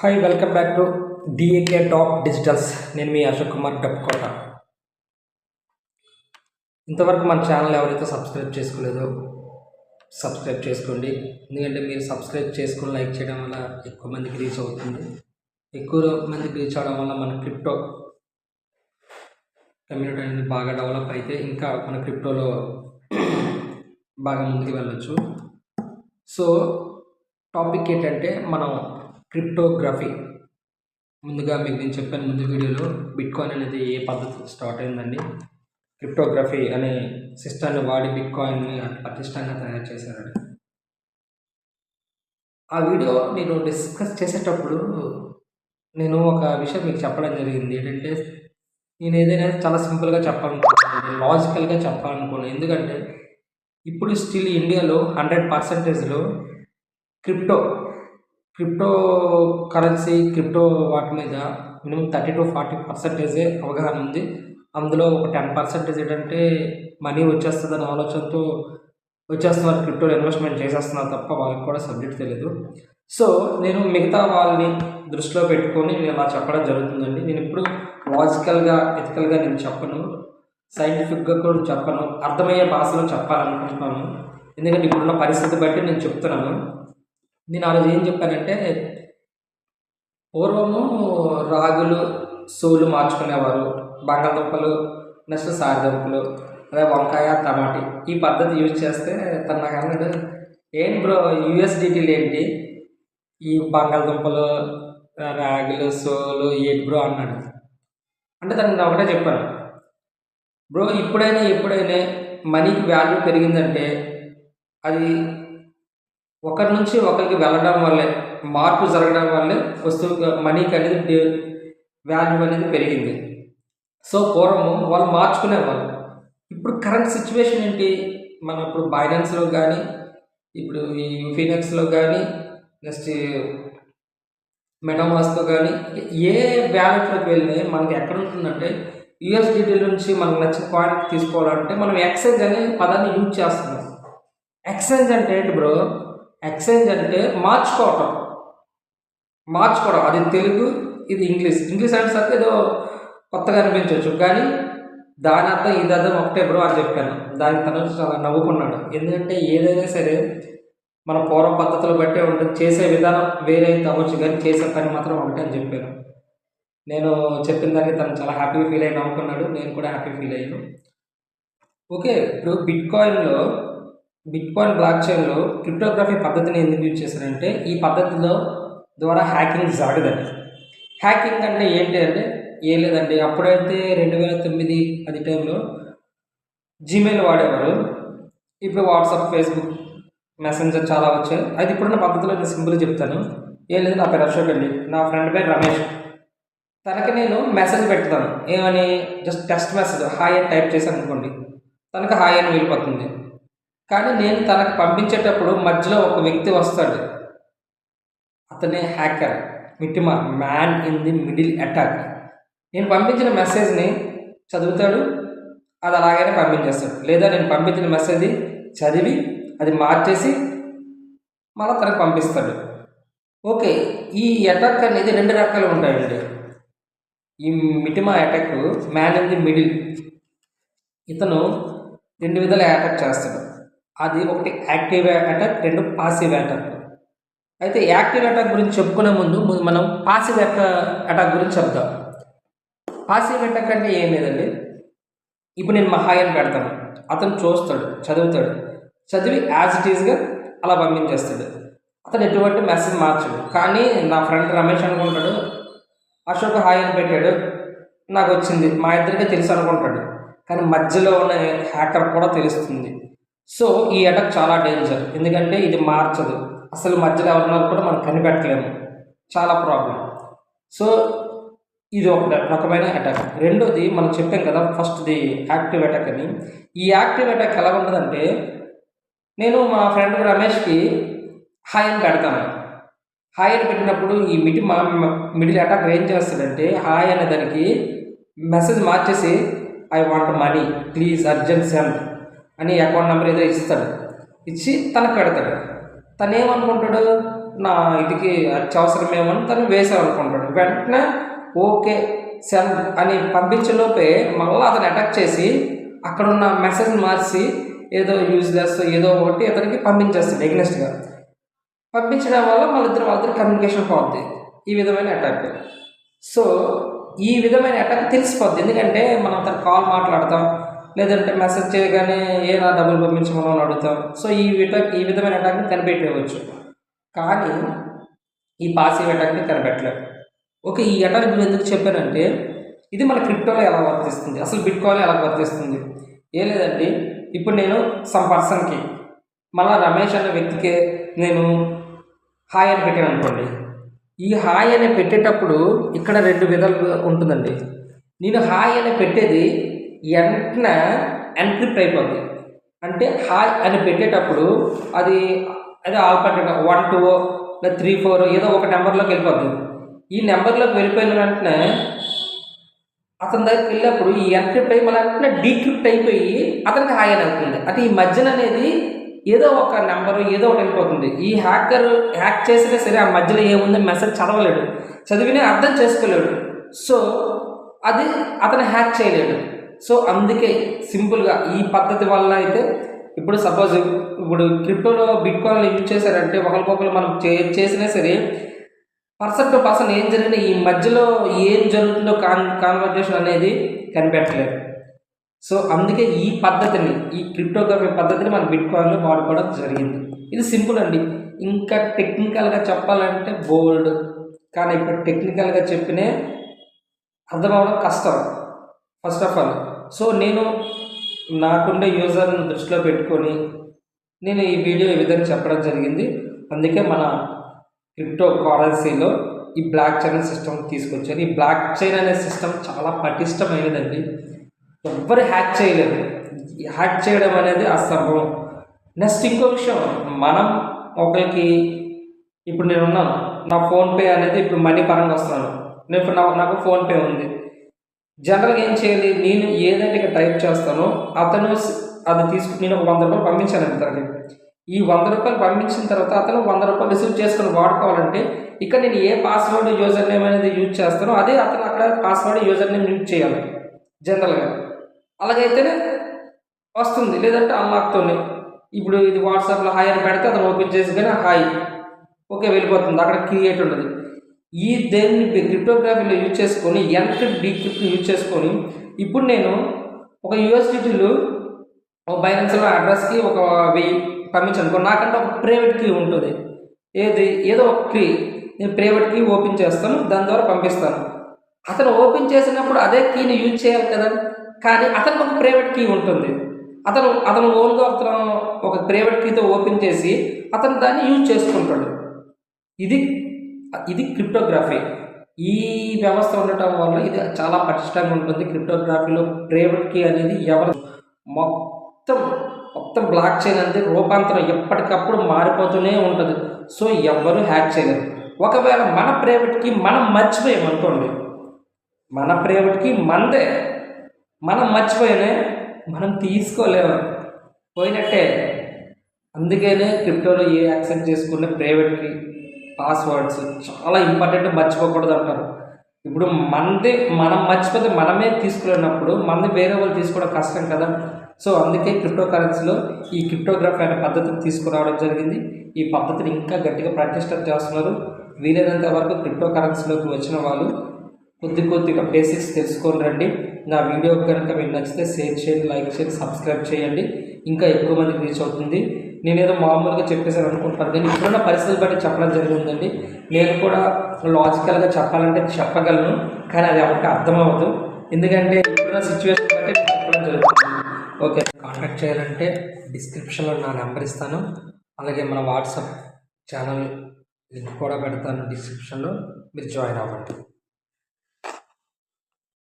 Hi welcome back to D A K top digitals నేను మీ అశోక్ కుమార్ డప్పుకోట. ఇంతవరకు మన ఛానల్ ఎవరైతే సబ్స్క్రైబ్ చేసుకోలేదో సబ్స్క్రైబ్ చేసుకోండి. ఎందుకంటే మీరు సబ్స్క్రైబ్ చేసుకుని లైక్ చేయడం వల్ల ఎక్కువ మందికి రీచ్ అవుతుంది. ఎక్కువ మందికి రీచ్ అవడం వల్ల మన క్రిప్టో కమ్యూనిటీ అనేది బాగా డెవలప్ అయితే ఇంకా మన క్రిప్టోలో బాగా ముందుకు వెళ్ళొచ్చు. సో టాపిక్ ఏంటంటే మనం క్రిప్టోగ్రఫీ. ముందుగా మీకు నేను చెప్పాను ముందు వీడియోలో బిట్కాయిన్ అనేది ఏ పద్ధతి స్టార్ట్ అయిందండి. క్రిప్టోగ్రఫీ అనే సిస్టాన్ని వాడి బిట్కాయిన్ని పటిష్టంగా తయారు చేశారండి. ఆ వీడియో నేను డిస్కస్ చేసేటప్పుడు నేను ఒక విషయం మీకు చెప్పడం జరిగింది. ఏంటంటే నేను ఏదైనా చాలా సింపుల్గా చెప్పాలనుకుంటున్నాను లాజికల్గా చెప్పాలనుకున్నాను ఎందుకంటే ఇప్పుడు స్టిల్ ఇండియాలో హండ్రెడ్ పర్సెంటేజ్లో క్రిప్టో క్రిప్టో కరెన్సీ క్రిప్టో వాటి మీద మినిమం థర్టీ టు ఫార్టీ పర్సెంటేజే అవగాహన ఉంది. అందులో ఒక టెన్ పర్సెంటేజ్ ఏంటంటే మనీ వచ్చేస్తుందనే ఆలోచనతో వచ్చేస్తున్నారు క్రిప్టో ఇన్వెస్ట్మెంట్ చేసేస్తున్నారు తప్ప వాళ్ళకి కూడా సబ్జెక్ట్ తెలియదు సో నేను మిగతా వాళ్ళని దృష్టిలో పెట్టుకొని నేను అలా చెప్పడం జరుగుతుందండి. నేను ఇప్పుడు లాజికల్గా ఎథికల్గా నేను చెప్పను. సైంటిఫిక్గా కూడా చెప్పను. అర్థమయ్యే భాషలో చెప్పాలనుకుంటున్నాను. ఎందుకంటే ఇప్పుడున్న పరిస్థితి బట్టి నేను చెప్తున్నాను. నేను ఆ రోజు ఏం చెప్పానంటే పూర్వము రాగులు సోలు మార్చుకునేవారు బంగాళదుంపలు నెక్స్ట్ సారదుంపలు అదే వంకాయ టమాటీ ఈ పద్ధతి యూజ్ చేస్తే తను నాకు అన్నాడు ఏంటి బ్రో యూఎస్డిటీలు ఏంటి? ఈ బంగాళదుంపలు రాగులు సోలు ఏంటి బ్రో అన్నాడు. అంటే తను ఒకటే చెప్పాను బ్రో ఇప్పుడైనా ఎప్పుడైనా మనీకి వాల్యూ పెరిగిందంటే అది ఒకరి నుంచి ఒకరికి వెళ్ళడం వల్లే మార్పు జరగడం వల్లే వస్తువు మనీకి అనేది వాల్యూ అనేది పెరిగింది. సో పూర్వము వాళ్ళు మార్చుకునేవాళ్ళు. ఇప్పుడు కరెంట్ సిచ్యువేషన్ ఏంటి? మనం ఇప్పుడు బైనాన్స్లో కానీ ఇప్పుడు ఈ ఫినెక్స్లో కానీ నెక్స్ట్ మెటామాస్తో కానీ ఏ వ్యాలెట్లోకి వెళ్ళినా మనకి ఎక్కడ ఉంటుందంటే యూఎస్డిటీ నుంచి మనకు నచ్చిన పాయింట్ తీసుకోవాలంటే మనం ఎక్స్చేంజ్ అనే పదాన్ని యూజ్ చేస్తున్నాం. ఎక్స్చేంజ్ అంటే ఏంటి బ్రో ఎక్స్చేంజ్ అంటే మార్చుకోవటం. మార్చుకోవడం. అది తెలుగు ఇది ఇంగ్లీష్. ఇంగ్లీష్ అంటే ఏదో కొత్తగా అనిపించవచ్చు కానీ దాని అర్థం ఇది అర్థం ఒకటే బ్రో అని చెప్పాను. దానికి తను చాలా నవ్వుకున్నాడు. ఎందుకంటే ఏదైనా సరే మన పూర్వ పద్ధతులు బట్టే ఉంటుంది చేసే విధానం వేరే అవ్వచ్చు కానీ చేసే పని మాత్రం ఒకటే అని చెప్పాను. నేను చెప్పిన దానికి తను చాలా హ్యాపీ ఫీల్ అయ్యి నవ్వుకున్నాడు. నేను కూడా హ్యాపీ ఫీల్ అయ్యాను. ఓకే ఇప్పుడు బిట్ కాయిన్లో బిట్ కాయిన్ బ్లాక్ చైన్లో క్రిప్టోగ్రఫీ పద్ధతిని ఎందుకు యూజ్ చేశారంటే ఈ పద్ధతిలో ద్వారా హ్యాకింగ్ జరగదండి. హ్యాకింగ్ అంటే ఏంటి అంటే ఏం లేదండి. అప్పుడైతే రెండు వేల తొమ్మిది అది టైంలో జీమెయిల్ వాడేవారు. ఇప్పుడు వాట్సాప్ ఫేస్బుక్ మెసెంజర్ చాలా వచ్చాయి. అది ఇప్పుడున్న పద్ధతిలో నేను సింపుల్ చెప్తాను. ఏం లేదు నా పేరు అశోక్ అండి. నా ఫ్రెండ్ పేరు రమేష్. తనకి నేను మెసేజ్ పెడతాను. ఏమని? జస్ట్ టెస్ట్ మెసేజ్ హాయ్ అని టైప్ చేశాను అనుకోండి. తనకు హాయ్ అని వెళ్ళిపోతుంది. కానీ నేను తనకు పంపించేటప్పుడు మధ్యలో ఒక వ్యక్తి వస్తాడు. అతనే hacker మిట్టిమా man in the middle attack. నేను పంపించిన మెసేజ్ని చదువుతాడు అది అలాగనే పంపించేస్తాడు. లేదా నేను పంపించిన మెసేజ్ చదివి అది మార్చేసి మళ్ళీ తనకు పంపిస్తాడు. ఓకే ఈ అటాక్ అనేది రెండు రకాలు ఉంటాయండి. ఈ మిటిమా attack man in the middle. ఇతను రెండు విధాల అటాక్ చేస్తాడు. అది ఒకటి యాక్టివ్ అటాక్ రెండు పాసివ్ అటాక్ అయితే యాక్టివ్ అటాక్ గురించి చెప్పుకునే ముందు మనం పాసివ్ అటాక్ గురించి చెప్దాం. పాసివ్ అటాక్ అంటే ఏం లేదండి. ఇప్పుడు నేను మహాయన్ పెడతాను. అతను చూస్తాడు చదువుతాడు. చదివి యాజ్ ఇట్ ఈస్గా అలా పంపించేస్తాడు. అతను ఎటువంటి మెసేజ్ మార్చడు. కానీ నా ఫ్రెండ్ రమేష్ అనుకుంటాడు అశోక్ హాయ్ అని పెట్టాడు. నాకు వచ్చింది. మా ఇద్దరికే తెలుసు అనుకుంటాడు. కానీ మధ్యలో ఉన్న హ్యాకర్ కూడా తెలుస్తుంది. సో ఈ అటాక్ చాలా డేంజర్ ఎందుకంటే ఇది మార్చదు. అసలు మధ్యలో ఎవరున్నారు కూడా మనం కనిపెట్టలేము. చాలా ప్రాబ్లం సో ఇది ఒక రకమైన అటాక్ రెండోది మనం చెప్పాం కదా ఫస్ట్ది యాక్టివ్ అటాక్ అని. ఈ యాక్టివ్ అటాక్ ఎలా ఉంటుందంటే నేను మా ఫ్రెండ్ రమేష్కి హాయ్ అని పెడతాను. హాయ్ అని పెట్టినప్పుడు ఈ మిడి మా మిడిల్ అటాక్ ఏం చేస్తాడంటే హాయ్ అనే దానికి మెసేజ్ మార్చేసి I want money please urgent send అని అకౌంట్ నెంబర్ ఏదో ఇస్తాడు. ఇచ్చి తనకు పెడతాడు. తను ఏమనుకుంటాడు నా ఇదికి అత్యవసరమేమని అని తను వేసామనుకుంటాడు వెంటనే ఓకే సెల్ అని పంపించేలోపే మళ్ళీ అతను అటాక్ చేసి అక్కడ ఉన్న మెసేజ్ మార్చి ఏదో యూజ్లెస్ ఏదో ఒకటి అతనికి పంపించేస్తాడు ఎగ్నెస్ట్గా పంపించడం వల్ల వాళ్ళిద్దరు వాళ్ళిద్దరు కమ్యూనికేషన్ పోద్ది. ఈ విధమైన అటాక్ సో ఈ విధమైన అటాక్ తెలిసిపోద్ది. ఎందుకంటే మనం అతను కాల్ మాట్లాడతాం. లేదంటే మెసేజ్ చేయగానే ఏ నా డబ్బులు పంపించమని అడుగుతాం సో ఈ విట ఈ విధమైన అటాక్ని కనిపెట్టేయవచ్చు. కానీ ఈ పాసివ్ అటాక్ని కనిపెట్టలేము ఓకే ఈ అటాక్ గురించి ఎందుకు చెప్పానంటే ఇది మన క్రిప్టోలో ఎలా వర్తిస్తుంది? అసలు బిట్ కాయిన్ ఎలా వర్తిస్తుంది? ఏం లేదండి ఇప్పుడు నేను సమ్ పర్సన్కి మళ్ళీ రమేష్ అనే వ్యక్తికి నేను హాయ్ అని పెట్టాను అనుకోండి. ఈ హాయ్ అని పెట్టేటప్పుడు ఇక్కడ రెండు విధాలు ఉంటుందండి. నేను హాయ్ అని పెట్టేది వెంటనే ఎన్క్రిప్ట్ అయిపోద్ది. అంటే హాయ్ అని పెట్టేటప్పుడు అది అదే ఆల్ఫాబెట్ వన్ టూ లేదా త్రీ ఫోర్ ఏదో ఒక నెంబర్లోకి వెళ్ళిపోద్ది. ఈ నెంబర్లోకి వెళ్ళిపోయిన వెంటనే అతని దగ్గరికి వెళ్ళినప్పుడు ఈ ఎన్క్రిప్ట్ అయ్యి మళ్ళీ వెంటనే డీక్రిప్ట్ అయిపోయి అతనికి హాయ్ అని అవుతుంది అంటే ఈ మధ్యన అనేది ఏదో ఒక నెంబరు ఏదో ఒకటి వెళ్ళిపోతుంది. ఈ హ్యాకర్ హ్యాక్ చేసినా సరే ఆ మధ్యలో ఏముంది? మెసేజ్ చదవలేడు. చదివినా అర్థం చేసుకోలేడు. సో అది అతను హ్యాక్ చేయలేడు. సో అందుకే సింపుల్గా ఈ పద్ధతి వల్ల అయితే ఇప్పుడు సపోజ్ ఇప్పుడు క్రిప్టోలో బిట్ కాయిన్లు యూజ్ చేశారంటే ఒకరికొకరు మనం చే చేసినా సరే పర్సన్ టు పర్సన్ ఏం జరిగినా ఈ మధ్యలో ఏం జరుగుతుందో కాన్ కాన్వర్జేషన్ అనేది కనిపెట్టలేదు. సో అందుకే ఈ పద్ధతిని ఈ క్రిప్టోగ్రఫీ పద్ధతిని మన బిట్ కాయిన్లో వాడుకోవడం జరిగింది. ఇది సింపుల్ అండి. ఇంకా టెక్నికల్గా చెప్పాలంటే బోల్డ్. కానీ ఇప్పుడు టెక్నికల్గా చెప్పినే అర్థమవడం కష్టం. ఫస్ట్ ఆఫ్ ఆల్ సో నేను నాకుండే యూజర్ని దృష్టిలో పెట్టుకొని నేను ఈ వీడియో ఈ విధంగా చెప్పడం జరిగింది. అందుకే మన క్రిప్టో కరెన్సీలో ఈ బ్లాక్ చైన్ సిస్టమ్ తీసుకొచ్చారు ఈ బ్లాక్ చైన్ అనే సిస్టమ్ చాలా పటిష్టమైనదండి. ఎవ్వరు హ్యాక్ చేయలేదు. హ్యాక్ చేయడం అనేది అసంభవం. నెక్స్ట్ ఇంకో విషయం మనం ఒకరికి ఇప్పుడు నేనున్నాను. నా ఫోన్పే అనేది ఇప్పుడు మనీ పరంగా వస్తున్నాను. నేను ఇప్పుడు నాకు ఫోన్పే ఉంది. జనరల్గా ఏం చేయాలి? నేను ఏదైతే ఇక్కడ టైప్ చేస్తానో అతను అది తీసుకుని నేను ఒక వంద రూపాయలు పంపించాను తనకి ఈ వంద రూపాయలు పంపించిన తర్వాత అతను వంద రూపాయలు రిసీవ్ చేసుకుని వాడుకోవాలంటే ఇక్కడ నేను ఏ పాస్వర్డ్ యూజర్ నేమ్ అనేది యూజ్ చేస్తానో అదే అతను అక్కడ పాస్వర్డ్ యూజర్ నేమ్ యూజ్ చేయాలి. జనరల్గా. అలాగైతేనే వస్తుంది. లేదంటే అన్లాక్తోనే. ఇప్పుడు ఇది వాట్సాప్లో హాయ్ అని పెడితే అతను ఓపెన్ చేసి కానీ హాయ్. ఓకే వెళ్ళిపోతుంది. అక్కడ క్రియేట్ ఉండదు. ఈ దేన్ని క్రిప్టోగ్రఫీలో యూజ్ చేసుకొని ఎన్క్రిప్ట్ డీక్రిప్ట్ యూజ్ చేసుకొని ఇప్పుడు నేను ఒక యూఎస్డిటీలు ఒక బైనాన్స్లో అడ్రస్కి ఒక వెయ్యి పంపించనుకో నాకంటే ఒక ప్రైవేట్ కీ ఉంటుంది. ఏది ఏదో ఒక కీ నేను ప్రైవేట్ కీ ఓపెన్ చేస్తాను దాని ద్వారా పంపిస్తాను. అతను ఓపెన్ చేసినప్పుడు అదే కీని యూజ్ చేయాలి కదా? కానీ అతనికి ఒక ప్రైవేట్ కీ ఉంటుంది. అతను అతను ఓన్గా అతను ఒక ప్రైవేట్ కీతో ఓపెన్ చేసి అతను దాన్ని యూజ్ చేసుకుంటాడు. ఇది ఇది క్రిప్టోగ్రఫీ. ఈ వ్యవస్థ ఉండటం వల్ల ఇది చాలా పటిష్టంగా ఉంటుంది. క్రిప్టోగ్రఫీలో ప్రైవేట్ కీ అనేది ఎవరు మొత్తం మొత్తం బ్లాక్ చైన్ అనేది రూపాంతరం ఎప్పటికప్పుడు మారిపోతూనే ఉంటుంది. సో ఎవరు హ్యాక్ చేయలేరు. ఒకవేళ మన ప్రైవేట్కి మనం మర్చిపోయాం అనుకోండి మన ప్రైవేట్కి మనదే మనం మర్చిపోయినే మనం తీసుకోలేము పోయినట్టే. అందుకనే క్రిప్టోలో ఏ యాక్సెప్ట్ చేసుకునే ప్రైవేట్కి పాస్వర్డ్స్ చాలా ఇంపార్టెంట్ మర్చిపోకూడదు అంటారు. ఇప్పుడు మనది మనం మర్చిపోతే మనమే తీసుకున్నప్పుడు మనది వేరే వాళ్ళు తీసుకోవడం కష్టం కదా. సో అందుకే క్రిప్టో కరెన్సీలో ఈ క్రిప్టోగ్రఫీ అనే పద్ధతిని తీసుకురావడం జరిగింది. ఈ పద్ధతిని ఇంకా గట్టిగా ప్రతిష్ట చేస్తున్నారు వీలైనంత వరకు క్రిప్టో కరెన్సీలోకి వచ్చిన వాళ్ళు కొద్ది కొద్దిగా బేసిక్స్ తెలుసుకొని రండి. నా వీడియో కనుక మీకు నచ్చితే షేర్ చేయండి లైక్ చేయండి సబ్స్క్రైబ్ చేయండి. ఇంకా ఎక్కువ మందికి రీచ్ అవుతుంది. నేను ఏదో మామూలుగా చెప్పేసాను అనుకుంటున్నాను. కానీ ఇప్పుడున్న పరిస్థితులు బట్టి చెప్పడం జరిగిందండి. నేను కూడా లాజికల్గా చెప్పాలంటే చెప్పగలను కానీ అది ఎవరికి అర్థమవ్వదు. ఎందుకంటే ఇప్పుడున్న సిచ్యువేషన్ బట్టి చెప్పడం జరుగుతుంది. ఓకే కాంటాక్ట్ చేయాలంటే డిస్క్రిప్షన్లో నా నెంబర్ ఇస్తాను. అలాగే మన వాట్సాప్ ఛానల్ లింక్ కూడా పెడతాను డిస్క్రిప్షన్లో మీరు జాయిన్ అవ్వండి.